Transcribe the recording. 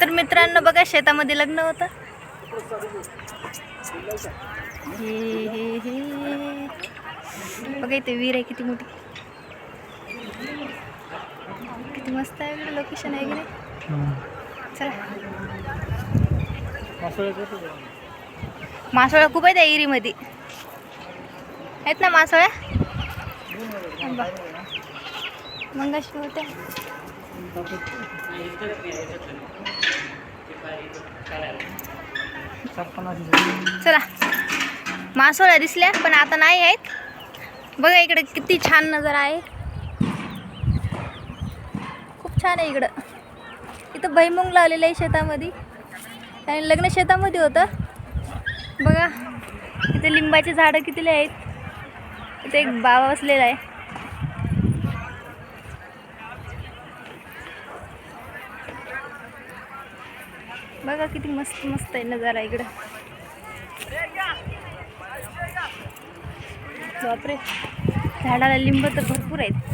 तर मित्रांनो बघा शेतामध्ये लग्न होतं. बघा इथे वीर आहे किती मोठी. किती मस्त आहे लोकेशन आहे की नाही? चला. मासोळ्या खूप आहेत त्या इरीमध्ये आहेत ना मासोळ्या थांबा. मंगाशी होत्या चला. मासोळ्या दिसल्या पण आता नाही आहेत. बघा इकडे किती छान नजर आहे. खूप छान आहे इकडं. इथं भैमुंग लावलेलं आहे शेतामध्ये. आणि लग्न शेतामध्ये होतं. बघा इथे लिंबाचे झाडं कितीले आहेत. इथे एक बाबा बसलेला आहे. बघा किती मस्त मस्त आहे नजारा इकडं. बापरे झाडाला लिंब तर भरपूर आहेत.